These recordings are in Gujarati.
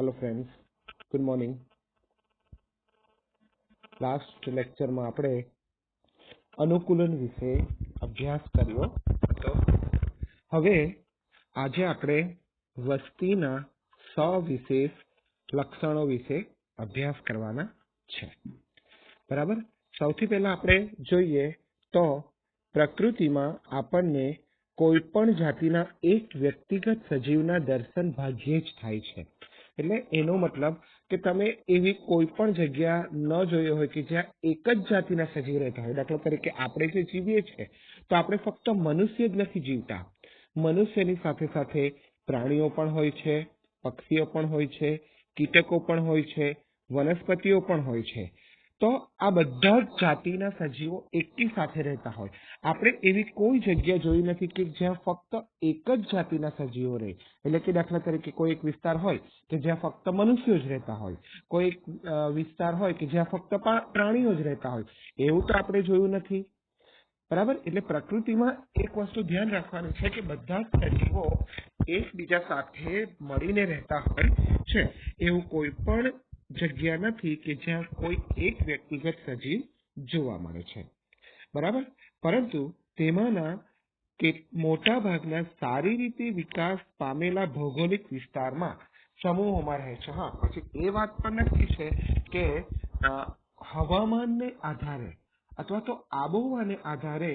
Hello friends good morning last લેક્ચરમાં આપણે અનુકૂલન વિશે અભ્યાસ કર્યો હતો. હવે આજે આપણે વસ્તીના સવિશેષ લક્ષણો વિશે અભ્યાસ કરવાના છે. બરાબર? સૌથી પહેલા આપણે જોઈએ તો પ્રકૃતિમાં આપણને કોઈ પણ જાતિના એક વ્યક્તિગત સજીવના દર્શન ભાગ્યે જ થાય છે. એટલે એનો મતલબ કે તમે એવી કોઈ પણ જગ્યા ન જોઈ હોય કે જ્યાં એક જ જાતિના સજીવ રહેતા હોય. દાખલા તરીકે આપણે જે જીવીએ છીએ, તો આપણે ફક્ત મનુષ્ય જ નથી જીવતા. મનુષ્યની સાથે સાથે પ્રાણીઓ પણ હોય છે, પક્ષીઓ પણ હોય છે, કીટકો પણ હોય છે, વનસ્પતિઓ પણ હોય છે. તો આ બધા જ જાતિના સજીવો એકી સાથે રહેતા હોય. આપણે એવી કોઈ જગ્યા જોઈ નથી કે જ્યાં ફક્ત એક જ જાતિના સજીવો રહે. એટલે કે દાખલા તરીકે કોઈ એક વિસ્તાર હોય કે જ્યાં ફક્ત મનુષ્યો જ રહેતા હોય. કોઈ એક વિસ્તાર હોય કે જ્યાં ફક્ત પ્રાણીઓ જ રહેતા હોય. એવું તો આપણે જોયું નથી. બરાબર? એટલે પ્રકૃતિમાં એક વસ્તુ ધ્યાન રાખવાની છે કે બધા સજીવો એકબીજા સાથે મળીને રહેતા હોય છે. એવું કોઈ પણ જગ્યા નથી કે જ્યાં કોઈ એક વ્યક્તિગત સજીવ જોવા મળે છે. બરાબર? પરંતુ તેમાંના કે મોટા ભાગના સારી રીતે વિકાસ પામેલા ભૌગોલિક વિસ્તારમાં સમૂહોમાં રહે છે. હા, પછી એ વાત પણ નક્કી છે કે હવામાનને આધારે અથવા તો આબોહવાને આધારે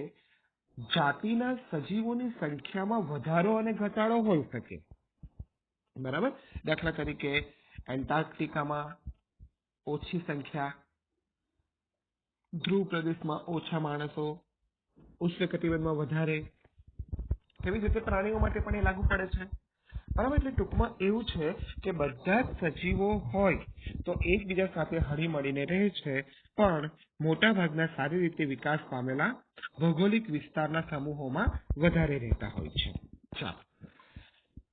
જાતિના સજીવોની સંખ્યામાં વધારો અને ઘટાડો હોઈ શકે. બરાબર? દાખલા તરીકે એન્ટાર્કટિકામાં ઓછી સંખ્યા, ધ્રુવ પ્રદેશમાં ઓછા માણસો ઉષ્ણકટિબંધમાં વધારે તેવી રીતે પ્રાણીઓ માટે પણ એ લાગુ પડે છે. બરાબર, એટલે ટૂંકમાં એવું છે કે બધા જ સજીવો હોય તો એકબીજા સાથે હળી મળીને રહે છે, પણ મોટા ભાગના સારી રીતે વિકાસ પામેલા ભૌગોલિક વિસ્તારના સમૂહોમાં વધારે રહેતા હોય છે. ચાલો.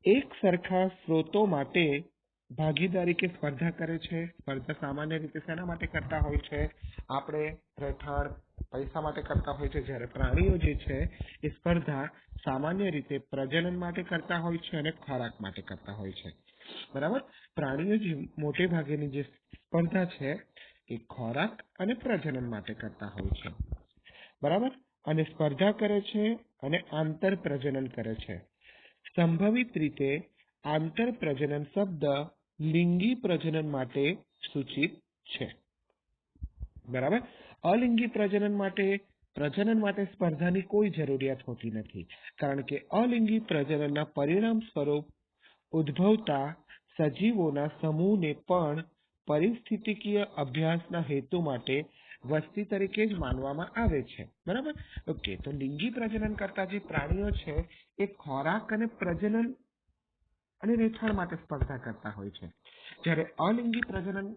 એક સરખા સ્ત્રોતો માટે ભાગીદારી કે સ્પર્ધા કરે છે. સ્પર્ધા સામાન્ય રીતે શેના માટે કરતા હોય છે? આપણે રહેઠાણ પૈસા માટે કરતા હોય છે. જ્યારે પ્રાણીઓ જે છે, એ સ્પર્ધા સામાન્ય રીતે પ્રજનન માટે કરતા હોય છે અને ખોરાક માટે કરતા હોય છે. બરાબર? પ્રાણીઓ જે મોટે ભાગેની જે સ્પર્ધા છે, એ ખોરાક અને પ્રજનન માટે કરતા હોય છે. બરાબર? અને સ્પર્ધા કરે છે અને આંતર પ્રજનન કરે છે. સંભવિત રીતે આંતર પ્રજનન શબ્દ લિંગી પ્રજનન માટે સૂચિત છે. બરાબર? અલિંગી પ્રજનન માટે પ્રજનન માટે સ્પર્ધાની કોઈ જરૂરિયાત હોતી નથી, કારણ કે અલિંગી પ્રજનનના પરિણામ સ્વરૂપ ઉદ્ભવતા સજીવોના સમૂહને પણ પરિસ્થિતિકીય અભ્યાસના હેતુ માટે વસ્તી તરીકે જ માનવામાં આવે છે. બરાબર? ઓકે, તો લિંગી પ્રજનન કરતા જે પ્રાણીઓ છે, એ ખોરાક અને પ્રજનન અને રહેઠાણ માટે સ્પર્ધા કરતા હોય છે. જ્યારે અલિંગી પ્રજનન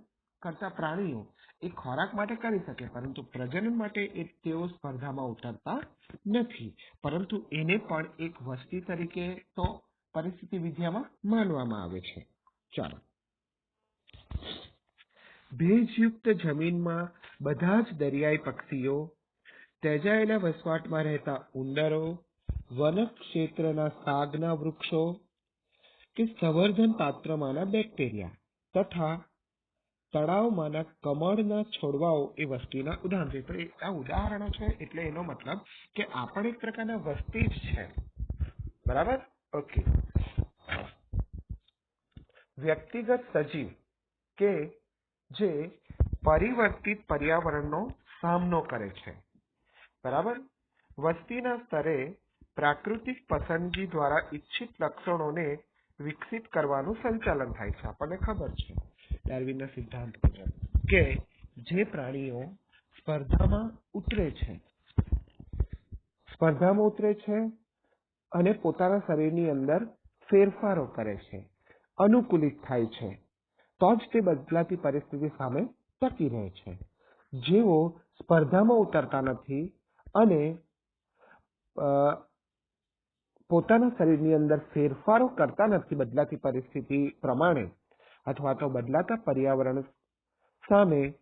કરતા પ્રાણીઓ એ ખોરાક માટે કરી શકે, પરંતુ પ્રજનન માટે એ તેઓ સ્પર્ધામાં ઉતરતા નથી. પરંતુ એને પણ એક વસ્તી તરીકે તો પરિસ્થિતિ વિદ્યામાં માનવામાં આવે છે. ચાલો. ભેજયુક્ત જમીનમાં બધા જ દરિયાઈ પક્ષીઓ તેજાયેલા વસવાટમાં રહેતા ઉંદરો વન ક્ષેત્રના સાગના વૃક્ષો કે સંવર્ધન પાત્રમાંના બેક્ટેરિયા તથા તળાવમાંના કમળના છોડવાઓ એ વસ્તીના ઉદાહરણ છે. તો આ ઉદાહરણો છે એટલે એનો મતલબ કે આપણે એક પ્રકારના વસ્તી જ છે. બરાબર? ઓકે વ્યક્તિગત સજીવ કે જે પરિવર્તિત પર્યાવરણનો સામનો કરે છે. બરાબર? વસ્તીના સ્તરે પ્રાકૃતિક પસંદગી દ્વારા ઈચ્છિત લક્ષણોને વિકસિત કરવાનું સંચાલન થાય છે. આપણને ખબર છે, ડાર્વિનના સિદ્ધાંત મુજબ, કે જે પ્રાણીઓ સ્પર્ધામાં ઉતરે છે, સ્પર્ધામાં ઉતરે છે અને પોતાના શરીરની અંદર ફેરફારો કરે છે, અનુકૂલિત થાય છે, તો જ તે બદલાતી પરિસ્થિતિ સામે ટકી રહે છે. જેઓ સ્પર્ધામાં ઉતરતા નથી અને પોતાના શરીરની અંદર ફેરફારો કરતા નથી બદલાતી પરિસ્થિતિ પ્રમાણે અથવા તો બદલાતા પર્યાવરણ સામે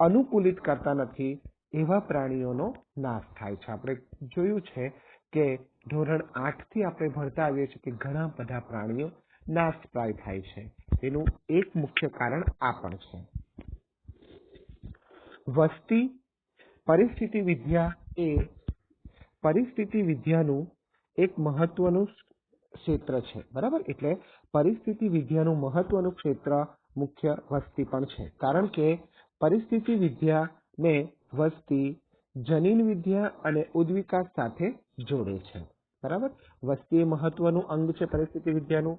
અનુકૂલિત કરતા નથી એવા પ્રાણીઓનો નાશ થાય છે. આપણે જોયું છે કે ધોરણ આઠથી આપણે ભણતા આવીએ છીએ કે ઘણા બધા પ્રાણીઓ નાશ પ્રાય થાય છે. તેનું એક મુખ્ય કારણ આ પણ છે. વસ્તી, પરિસ્થિતિ વિદ્યા એ પરિસ્થિતિ વિદ્યાનું એક મહત્વનું ક્ષેત્ર છે, બરાબર? એટલે પરિસ્થિતિ વિદ્યાનું મહત્વનું ક્ષેત્ર મુખ્ય વસ્તી પણ છે. કારણ કે પરિસ્થિતિ વિદ્યાને વસ્તી, જનીન વિદ્યા અને ઉદ્વિકાસ સાથે જોડે છે. બરાબર? વસ્તી એ મહત્વનું અંગ છે પરિસ્થિતિ વિદ્યાનું.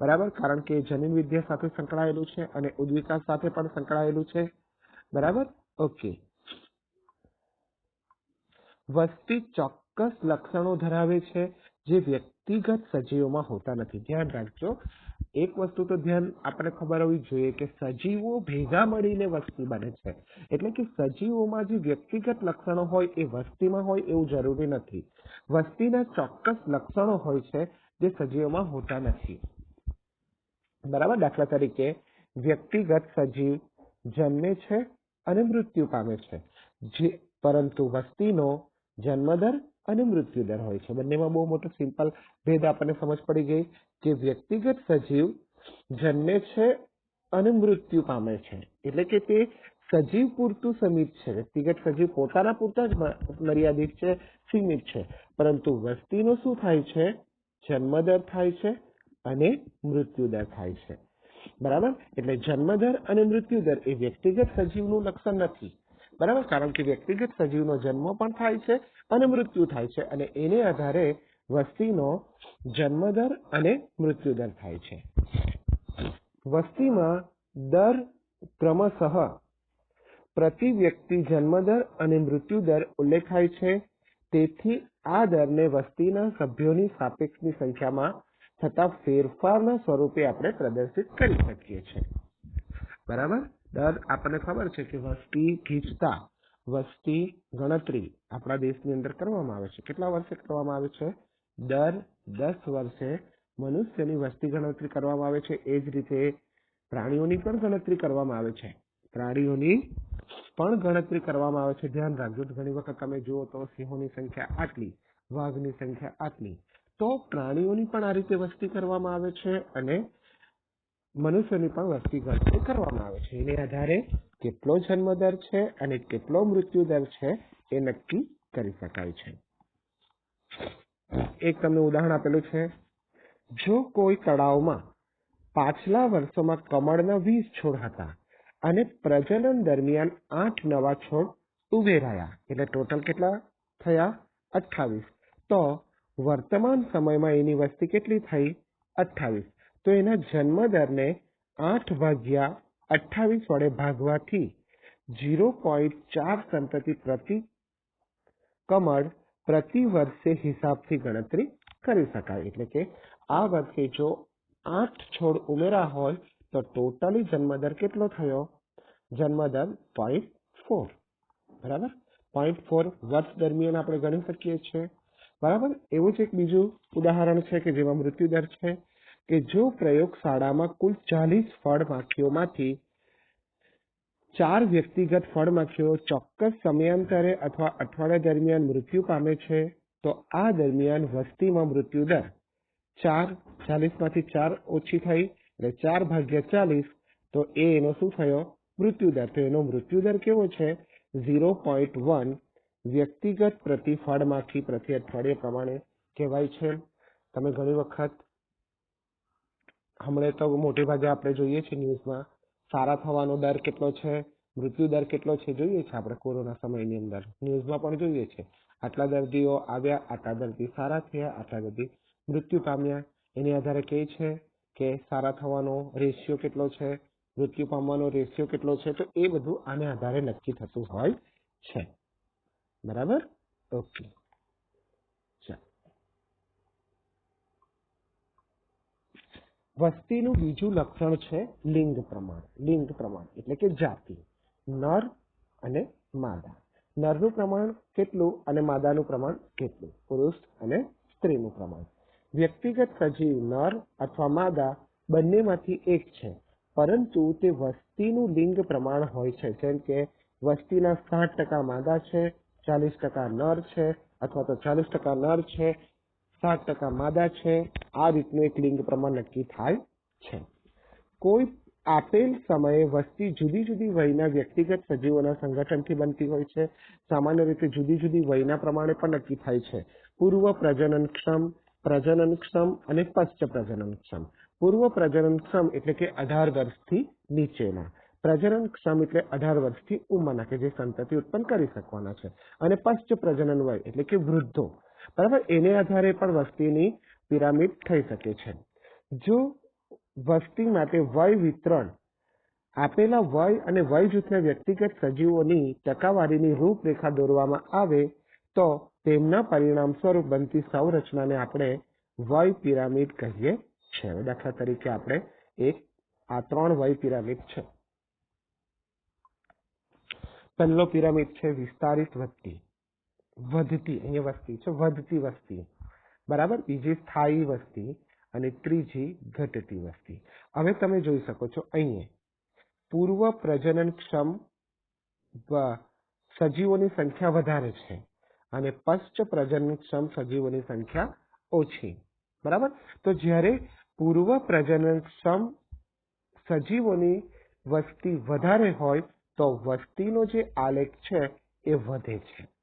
બરાબર? કારણ કે જનીન વિદ્યા સાથે સંકળાયેલું છે અને ઉદ્વિકાસ સાથે પણ સંકળાયેલું છે. બરાબર? ઓકે. વસ્તી ચોક્કસ લક્ષણો ધરાવે છે જે વ્યક્તિગત સજીવોમાં હોતા નથી. ધ્યાન રાખજો. એક વસ્તુ તો ધ્યાન આપણે ખબર હોવી જોઈએ કે સજીવો ભેગા મળીને વસ્તી બને છે. એટલે કે સજીવોમાં જે વ્યક્તિગત લક્ષણો હોય એ વસ્તીમાં હોય એવું જરૂરી નથી. વસ્તીના ચોક્કસ લક્ષણો હોય છે જે સજીવોમાં હોતા નથી. બરાબર? દાખલા તરીકે વ્યક્તિગત સજીવ જન્મે છે અને મૃત્યુ પામે છે. જે પરંતુ વસ્તીનો જન્મદર અને મૃત્યુ દર હોય છે. બંનેમાં બહુ મોટો સિમ્પલ ભેદ આપણને સમજ પડી ગઈ કે વ્યક્તિગત સજીવ જન્મે છે અને મૃત્યુ પામે છે. એટલે કે તે સજીવ પૂરતું સીમિત છે. વ્યક્તિગત સજીવ પોતાના પૂરતા જ મર્યાદિત છે, સીમિત છે. પરંતુ વસ્તીનો શું થાય છે? જન્મદર થાય છે અને મૃત્યુદર થાય છે. બરાબર? એટલે જન્મદર અને મૃત્યુદર એ વ્યક્તિગત સજીવનું લક્ષણ નથી. બરાબર? કારણ કે વ્યક્તિગત સજીવનો જન્મ પણ થાય છે અને મૃત્યુ થાય છે અને એને આધારે વસ્તીનો જન્મદર અને મૃત્યુદર થાય છે. વસ્તીમાં દર ક્રમશઃ પ્રતિ વ્યક્તિ જન્મદર અને મૃત્યુદર ઉલ્લેખાય છે. તેથી આ દરને વસ્તીના સભ્યોની સાપેક્ષની સંખ્યામાં થતા ફેરફારના સ્વરૂપે આપણે પ્રદર્શિત કરી શકીએ છીએ. બરાબર? દર આપણને ખબર છે કે વસ્તી ખીંચતા, વસ્તી ગણતરી આપણા દેશની અંદર કરવામાં આવે છે. કેટલા વર્ષે કરવામાં આવે છે? દર દસ વર્ષે મનુષ્યની વસ્તી ગણતરી કરવામાં આવે છે. એ જ રીતે પ્રાણીઓની પણ ગણતરી કરવામાં આવે છે. પ્રાણીઓની પણ ગણતરી કરવામાં આવે છે. ધ્યાન રાખજો. ઘણી વખત તમે જુઓ તો સિંહોની સંખ્યા આટલી, વાઘની સંખ્યા આટલી. તો પ્રાણીઓની પણ આ રીતે વસ્તી કરવામાં આવે છે અને મનુષ્યની પણ વસ્તી ગણતરી કરવામાં આવે છે. એને આધારે કેટલો જન્મદર છે અને કેટલો મૃત્યુદર છે એ નક્કી કરી શકાય છે. એક તમને ઉદાહરણ આપેલું છે. જો કોઈ તળાવમાં પાછલા વર્ષોમાં કમળના વીસ છોડ હતા અને પ્રજનન દરમિયાન આઠ નવા છોડ ઉભેરાયા એટલે ટોટલ કેટલા થયા? અઠ્ઠાવીસ. તો વર્તમાન સમયમાં એની વસ્તી કેટલી થઈ? અઠ્ઠાવીસ. તો એના જન્મદરને આઠ ભાગ્યા અઠ્ઠાવીસ વડે ભાગવાથી ઝીરો પોઈન્ટ ચાર સંતતિ પ્રતિ કમળ પ્રતિ વર્ષે હિસાબથી ગણતરી કરી શકાય. એટલે કે આ વર્ષે જો આઠ છોડ ઉમેરા હોય, તો ટોટલી જન્મદર કેટલો થયો? જન્મદર પોઈન્ટ ફોર બરાબર? પોઈન્ટ ફોર વર્ષ દરમિયાન આપણે ગણી શકીએ છીએ. બરાબર? એવું જ એક બીજું ઉદાહરણ છે કે જેમાં મૃત્યુદર છે. કે જો પ્રયોગશાળામાં કુલ ચાલીસ ફળમાખીઓમાંથી ચાર વ્યક્તિગત ફળમાખીઓ ચોક્કસ સમયાંતરે અથવા અઠવાડિયા દરમિયાન મૃત્યુ પામે છે, તો આ દરમિયાન વસ્તીમાં મૃત્યુ દર ચાર ચાલીસમાંથી ચાર ઓછી થઈ અને ચાર ભાગ્યા ચાલીસ, તો એ એનો શું થયો? મૃત્યુદર તો એનો મૃત્યુદર કેવો છે? ઝીરો પોઈન્ટ વન વ્યક્તિગત પ્રતિ ફળમાખી પ્રતિ અઠવાડિયે પ્રમાણે કહેવાય છે. તમે ઘણી વખત હમણાં તો મોટે ભાગે આપણે જોઈએ છીએ ન્યૂઝમાં, સારા થવાનો દર કેટલો છે, મૃત્યુ દર કેટલો છે, જોઈએ છે આપણે કોરોના સમયની અંદર. ન્યૂઝમાં પણ જોઈએ છે આટલા દર્દીઓ આવ્યા, આટલા દર્દી સારા થયા, આટલા દર્દી મૃત્યુ પામ્યા. એની આધારે કહે છે કે સારા થવાનો રેશિયો કેટલો છે, મૃત્યુ પામવાનો રેશિયો કેટલો છે, તો એ બધું આને આધારે નક્કી થતું હોય છે. બરાબર? ઓકે વસ્તીનું બીજું લક્ષણ છે લિંગ પ્રમાણ. લિંગ પ્રમાણ એટલે કે જાતિ. નર અને માદા. નરનું પ્રમાણ કેટલું અને માદાનું પ્રમાણ કેટલું? પુરુષ અને સ્ત્રીનું પ્રમાણ. વ્યક્તિગત સજીવ, નર અથવા માદા બંનેમાંથી એક છે. પરંતુ તે વસ્તીનું લિંગ પ્રમાણ હોય છે. જેમ કે વસ્તીના સાઠ ટકા માદા છે, ચાલીસ ટકા નર છે અથવા તો ચાલીસ ટકા નર છે સાત ટકા માદા છે. આ રીતનું એક લિંગ પ્રમાણ નક્કી થાય છે. કોઈ આપેલ સમયે વસ્તી જુદી જુદી વયના વ્યક્તિગત સજીવોના સંગઠનથી બનતી હોય છે. સામાન્ય રીતે જુદી જુદી વયના પ્રમાણે પણ નક્કી થાય છે. પૂર્વ પ્રજનનક્ષમ પ્રજનનક્ષમ અને પશ્ચ પ્રજનનક્ષમ. પૂર્વ પ્રજનનક્ષમ એટલે કે અઢાર વર્ષથી નીચેના. પ્રજનનક્ષમ એટલે અઢાર વર્ષથી ઉંમરના, કે જે સંતતિ ઉત્પન્ન કરી શકવાના છે. અને પશ્ચ પ્રજનન વય એટલે કે વૃદ્ધો. બરાબર? એને આધારે પણ વસ્તીની પિરામિડ થઈ શકે છે. જો વસ્તી માટે વય વિતરણ, આપેલા વય અને વય જૂથના વ્યક્તિગત સજીવોની ટકાવારીની રૂપરેખા દોરવામાં આવે, તો તેમના પરિણામ સ્વરૂપ બનતી સંરચનાને આપણે વય પિરામિડ કહીએ છીએ. દાખલા તરીકે આપણે એક, આ ત્રણ વય પિરામિડ છે. પહેલો પિરામિડ છે વિસ્તારિત વસ્તી. વધતી અહીંયા વસ્તી છે, વધતી વસ્તી. બરાબર? બીજી સ્થાયી વસ્તી અને ત્રીજી ઘટતી વસ્તી. હવે તમે જોઈ શકો છો અહીંયા. પૂર્વ પ્રજનનક્ષમ સજીવોની સંખ્યા વધારે છે અને પશ્ચ પ્રજનનક્ષમ સજીવોની સંખ્યા ઓછી. બરાબર? તો જ્યારે પૂર્વ પ્રજનનક્ષમ સજીવોની વસ્તી વધારે હોય તો વસ્તીનો જે આલેખ છે એ વધે છે.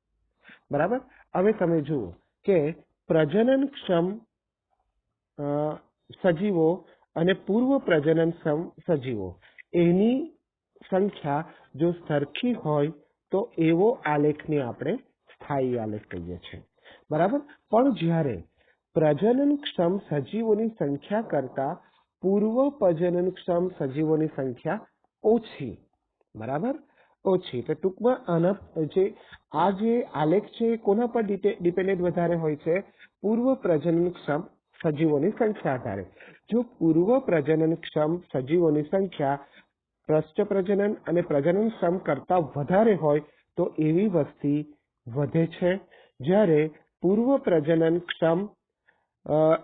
બરાબર? હવે તમે જુઓ કે પ્રજનનક્ષમ સજીવો અને પૂર્વ પ્રજનનક્ષમ સજીવો, એની સંખ્યા જો સરખી હોય તો એવો આલેખને આપણે સ્થાયી આલેખ કહીએ છીએ. બરાબર? પણ જ્યારે પ્રજનનક્ષમ સજીવોની સંખ્યા કરતા પૂર્વ પ્રજનનક્ષમ સજીવોની સંખ્યા ઓછી, બરાબર? ઓછી એટલે ટૂંકમાં આના જે, આ જે આલેખ છે, કોના પર ડિપેન્ડેન્ટ વધારે હોય છે? પૂર્વ પ્રજનનક્ષમ સજીવોની સંખ્યા આધારે. જો પૂર્વ પ્રજનનક્ષમ સજીવોની સંખ્યા પૃષ્ઠ પ્રજનન અને પ્રજનનક્ષમ કરતા વધારે હોય, તો એવી વસ્તી વધે છે. જ્યારે પૂર્વ પ્રજનનક્ષમ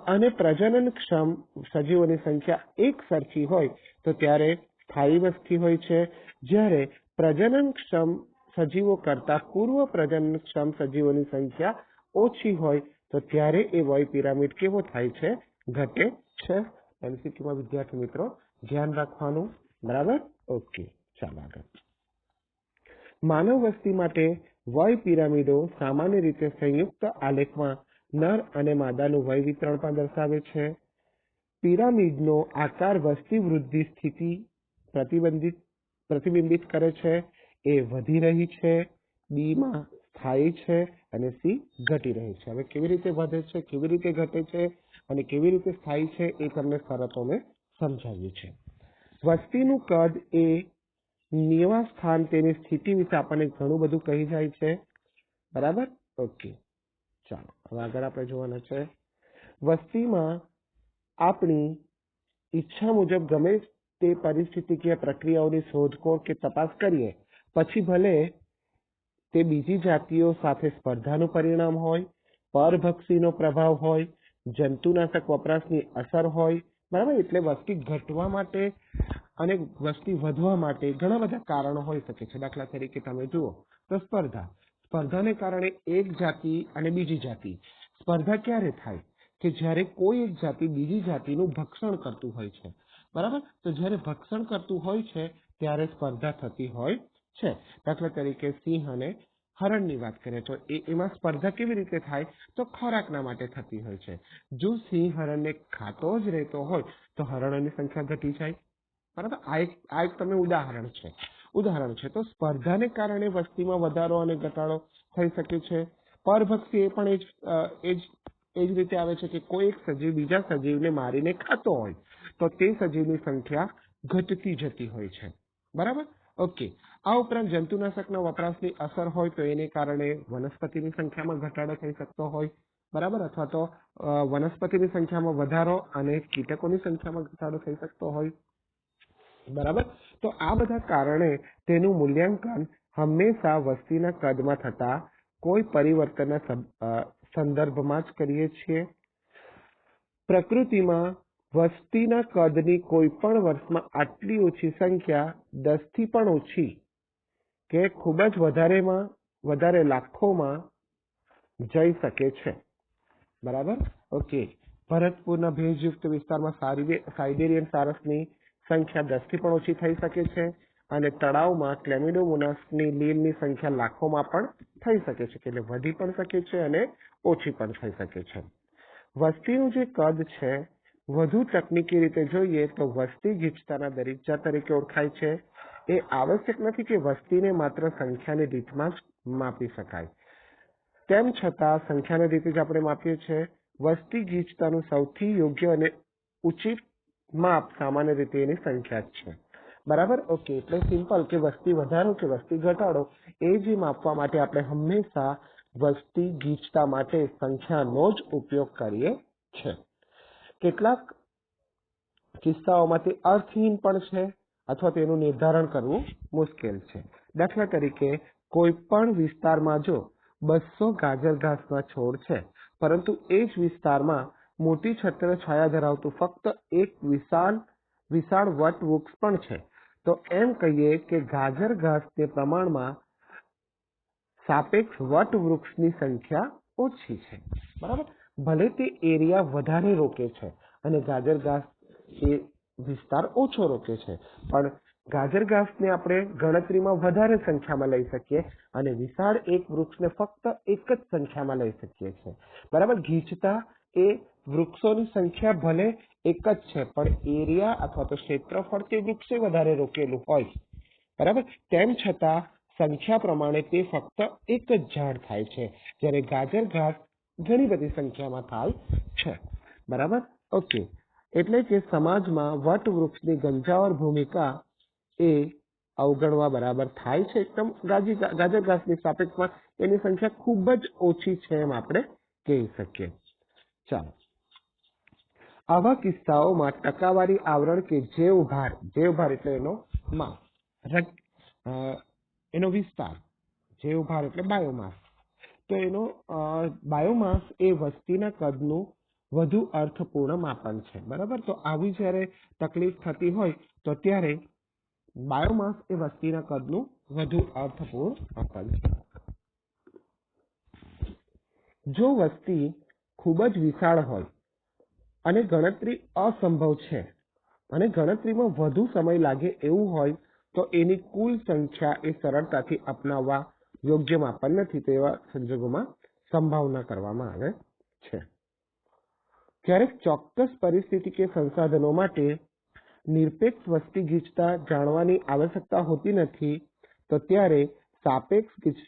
અને પ્રજનનક્ષમ સજીવોની સંખ્યા એક સરખી હોય, તો ત્યારે સ્થાયી વસ્તી હોય છે. જ્યારે પ્રજનનક્ષમ સજીવો કરતા પૂર્વ પ્રજનનક્ષમ સજીવોની સંખ્યા ઓછી હોય તો ત્યારે એ વય પિરામિડ કેવો થાય છે? ઘટે છે. એમસીક્યુમાં વિદ્યાર્થી મિત્રો, ધ્યાન રાખવાનું. બરાબર? ઓકે. ચાલો આગળ. માનવ વસ્તી માટે વય પિરામિડો સામાન્ય રીતે સંયુક્ત આલેખમાં નર અને માદાનું વય વિતરણ પણ દર્શાવે છે. પિરામિડનો આકાર વસ્તી વૃદ્ધિ સ્થિતિ પ્રતિબંધિત પ્રતિબિંબિત કરે છે, એ વધી રહી છે, બી માં સ્થાયી છે અને સી ઘટી રહી છે. હવે કેવી રીતે વધે છે, કેવી રીતે ઘટે છે અને કેવી રીતે સ્થાયી છે એ તમને શરતો મેં સમજાવ્યું છે વસ્તીનું કદ એ નિવાસ સ્થાન તેની સ્થિતિ વિશે આપણને ઘણું બધું કહી જાય છે. બરાબર? ઓકે. ચાલો, હવે આગળ આપણે જોવાના છે. વસ્તીમાં આપણી ઈચ્છા મુજબ ગમે તે પરિસ્થિતિકીય પ્રક્રિયાઓની શોધખોળ કે તપાસ કરીએ, પછી ભલે તે બીજી જાતિઓ સાથે સ્પર્ધાનું પરિણામ હોય, પરભક્ષીનો પ્રભાવ હોય, જંતુનાશક વપરાશની અસર હોય, બરાબર? એટલે વસ્તી ઘટવા માટે અને વસ્તી વધવા માટે ઘણા બધા કારણો હોઈ શકે છે. દાખલા તરીકે તમે જુઓ તો સ્પર્ધા. સ્પર્ધાને કારણે એક જાતિ અને બીજી જાતિ. સ્પર્ધા ક્યારે થાય? કે જ્યારે કોઈ એક જાતિ બીજી જાતિનું ભક્ષણ કરતું હોય છે. બરાબર? તો જ્યારે ભક્ષણ કરતું હોય છે, ત્યારે સ્પર્ધા થતી હોય છે. દાખલા તરીકે સિંહ અને હરણની વાત કરીએ તો એ એમાં સ્પર્ધા કેવી રીતે થાય? તો ખોરાકના માટે થતી હોય છે. જો સિંહ હરણને ખાતો જ રહેતો હોય, તો હરણોની સંખ્યા ઘટી જાય. બરાબર? આ એક આ એક તમે ઉદાહરણ છે. ઉદાહરણ છે, તો સ્પર્ધાને કારણે વસ્તીમાં વધારો અને ઘટાડો થઈ શકે છે. પરભક્ષી એ પણ એ જ એ જ એ જ રીતે આવે છે કે કોઈ એક સજીવ બીજા સજીવને મારીને ખાતો હોય, તો તે સજીવની સંખ્યા ઘટતી જતી હોય છે. બરાબર? ઓકે. આ ઉપરાંત જંતુનાશકના વપરાશની અસર હોય તો એને કારણે વનસ્પતિની સંખ્યામાં ઘટાડો થઈ શકતો હોય. બરાબર? અથવા તો વનસ્પતિની સંખ્યામાં વધારો અને કીટકોની સંખ્યામાં ઘટાડો થઈ શકતો હોય. બરાબર? તો આ બધા કારણે તેનું મૂલ્યાંકન હંમેશા વસ્તીના કદમાં થતા કોઈ પરિવર્તનના સંદર્ભમાં જ કરીએ છીએ. પ્રકૃતિમાં વસ્તીના કદની કોઈ પણ વર્ષમાં આટલી ઓછી સંખ્યા દસથી પણ ઓછી કે ખૂબ જ વધારેમાં, વધારે લાખોમાં જઈ શકે છે. બરાબર? ઓકે. ભરતપુરના ભેજયુક્ત વિસ્તારમાં સાઇબેરિયન સારસની સંખ્યા દસથી પણ ઓછી થઈ શકે છે અને તળાવમાં ક્લેમિડોમોનાસની લીલની સંખ્યા લાખોમાં પણ થઈ શકે છે એટલે વધી પણ શકે છે અને ઓછી પણ થઈ શકે છે. વસ્તીનું જે કદ છે, વધુ તકનીકી રીતે જોઈએ તો વસ્તી ગીચતાના દરીજા તરીકે ઓળખાય છે. એ આવશ્યક નથી કે વસ્તીને માત્ર સંખ્યાની રીતમાં જ માપી શકાય. તેમ છતાં સંખ્યાની રીતે જ આપણે માપીએ છીએ. વસ્તી ગીચતાનું સૌથી યોગ્ય અને ઉચિત માપ સામાન્ય રીતે એની સંખ્યા જ છે. બરાબર? ઓકે, એટલે સિમ્પલ કે વસ્તી વધારો કે વસ્તી ઘટાડો, એ જે માપવા માટે આપણે હંમેશા વસ્તી ગીચતા માટે સંખ્યાનો જ ઉપયોગ કરીએ છીએ. કેટલાક કિસ્સાઓમાં તે અર્થહીન પણ છે અથવા તેનું નિર્ધારણ કરવું મુશ્કેલ છે. દાખલા તરીકે કોઈ પણ વિસ્તારમાં જો બસો ગાજર ઘાસના છોડ છે, પરંતુ એ જ વિસ્તારમાં મોટી છત્ર છાયા ધરાવતું ફક્ત એક વિશાળ વિશાળ વટવૃક્ષ પણ છે, તો એમ કહીએ કે ગાજર ઘાસને પ્રમાણમાં સાપેક્ષ વટવૃક્ષની સંખ્યા ઓછી છે. બરાબર? ભલે તે એરિયા વધારે રોકે છે અને ગાજર ઘાસ એ વિસ્તાર ઓછો રોકે છે, પણ ગાજર ઘાસને આપણે ગણતરીમાં વધારે સંખ્યામાં લઈ શકીએ અને વિશાળ એક વૃક્ષને ફક્ત એક જ સંખ્યામાં લઈ શકીએ છીએ. બરાબર? ગીચતા એ વૃક્ષોની સંખ્યા ભલે એક જ છે, પણ એરિયા અથવા તો ક્ષેત્રફળ તે વૃક્ષે વધારે રોકેલું હોય. બરાબર? તેમ છતાં સંખ્યા પ્રમાણે તે ફક્ત એક જ ઝાડ થાય છે, જ્યારે ગાજર ઘાસ ઘણી બધી સંખ્યામાં થાય છે. બરાબર? ઓકે એટલે કે સમાજમાં વટવૃક્ષની ગંજાવર ભૂમિકા એ અવગણવા બરાબર થાય છે એકદમ. ગાજી ગાજર ઘાસની સાપેક્ષમાં એની સંખ્યા ખૂબ જ ઓછી છે એમ આપણે કહી શકીએ. ચાલો. આવા કિસ્સાઓમાં ટકાવારી આવરણ કે જેવ ભાર જેવ ભાર એટલે એનો માસ એનો વિસ્તાર જૈવ ભાર એટલે બાયોમાસ તો એનો બાયોમાસ એ વસ્તીના કદનું વધુ અર્થપૂર્ણ માપન છે. બરાબર? તો આવી જ્યારે તકલીફ થતી હોય તો ત્યારે બાયોમાસ એ વસ્તીના કદનું વધુ અર્થપૂર્ણ માપન છે. જો વસ્તી ખૂબ જ વિશાળ હોય અને ગણતરી અસંભવ છે અને ગણતરીમાં વધુ સમય લાગે એવું હોય તો એની કુલ સંખ્યા એ સરળતાથી અપનાવવા યોગ્ય માપન નથી તેવા સંજોગોમાં સંભાવના કરવામાં આવે છે. ક્યારેક ચોક્કસ પરિસ્થિતિ કે સંસાધનો માટે નિરપેક્ષ વસ્તી ગીચતા જાણવાની આવશ્યકતા હોતી નથી તો ત્યારે સાપેક્ષ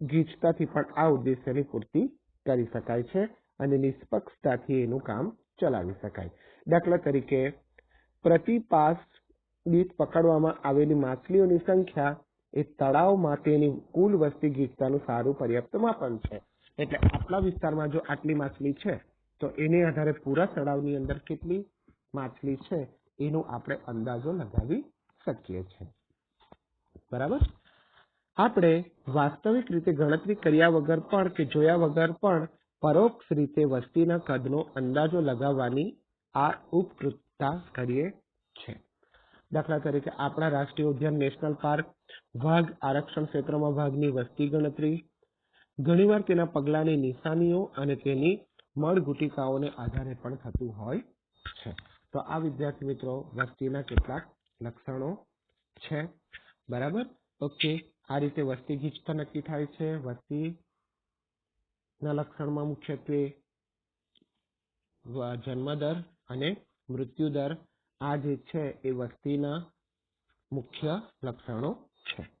ગીચતાથી પણ આ ઉદ્દેશ્યની પૂર્તિ કરી શકાય છે અને નિષ્પક્ષતાથી એનું કામ ચલાવી શકાય. દાખલા તરીકે પ્રતિ પાસ દીઠ પકડવામાં આવેલી માછલીઓની સંખ્યા એ તળાવ માટેની કુલ વસ્તી ગીચતાનું સારું પર્યાપ્ત માપન છે. એટલે આટલા વિસ્તારમાં જો આટલી માછલી છે, તો એને આધારે પૂરા તળાવની અંદર કેટલી માછલી છે, એનો આપણે અંદાજો લગાવી શકીએ છીએ. બરાબર? આપણે વાસ્તવિક રીતે ગણતરી કર્યા વગર પણ કે જોયા વગર પણ પરોક્ષ રીતે વસ્તીના કદનો અંદાજો લગાવવાની આ ઉપકૃતતા કરીએ દાખલા તરીકે આપણા રાષ્ટ્રીય ઉદ્યાન નેશનલ પાર્ક, વાઘ આરક્ષણ ક્ષેત્રમાં વાઘની વસ્તી ગણતરી, ઘણીવાર તેના પગલાની નિશાનીઓ અને તેની મળગુટિકાઓને આધારે પણ થતું હોય છે. તો આ વિદ્યાર્થી મિત્રો, વસ્તીના કેટલાક લક્ષણો છે. બરાબર? ઓકે. આ રીતે વસ્તી ગીચતા નક્કી થાય છે. વસ્તી ના લક્ષણમાં મુખ્યત્વે જન્મદર અને મૃત્યુદર આ જે છે એ વસ્તીના મુખ્ય લક્ષણો છે.